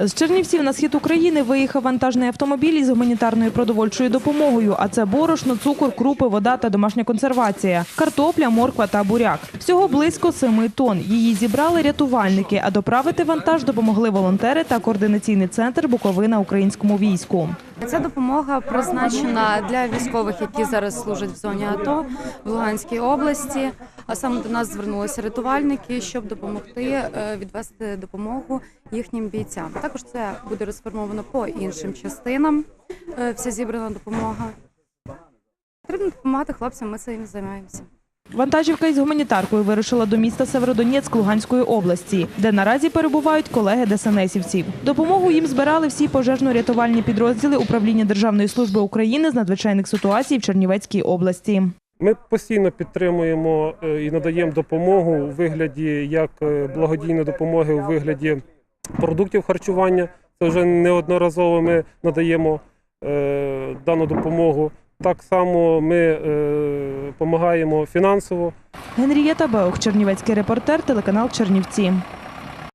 З Чернівців на схід України виїхав вантажний автомобіль із гуманітарною продовольчою допомогою. А це борошно, цукор, крупи, вода та домашня консервація, картопля, морква та буряк. Всього близько семи тонн. Її зібрали рятувальники, а доправити вантаж допомогли волонтери та координаційний центр Буковина українському війську. Ця допомога призначена для військових, які зараз служать в зоні АТО в Луганській області. А саме до нас звернулися рятувальники, щоб допомогти е, відвести допомогу їхнім бійцям. Також це буде розформовано по іншим частинам. е, Вся зібрана допомога. Потрібно допомагати хлопцям. Ми цим займаємося. Вантажівка із гуманітаркою вирушила до міста Северодонецьк Луганської області, де наразі перебувають колеги ДСНСівців. Допомогу їм збирали всі пожежно-рятувальні підрозділи управління Державної служби України з надзвичайних ситуацій в Чернівецькій області. Ми постійно підтримуємо е, і надаємо допомогу у вигляді як е, благодійної допомоги у вигляді продуктів харчування. Це вже неодноразово ми надаємо е, дану допомогу. Так само ми допомагаємо фінансово. Генрієта Беух, Чернівецький репортер, телеканал Чернівці.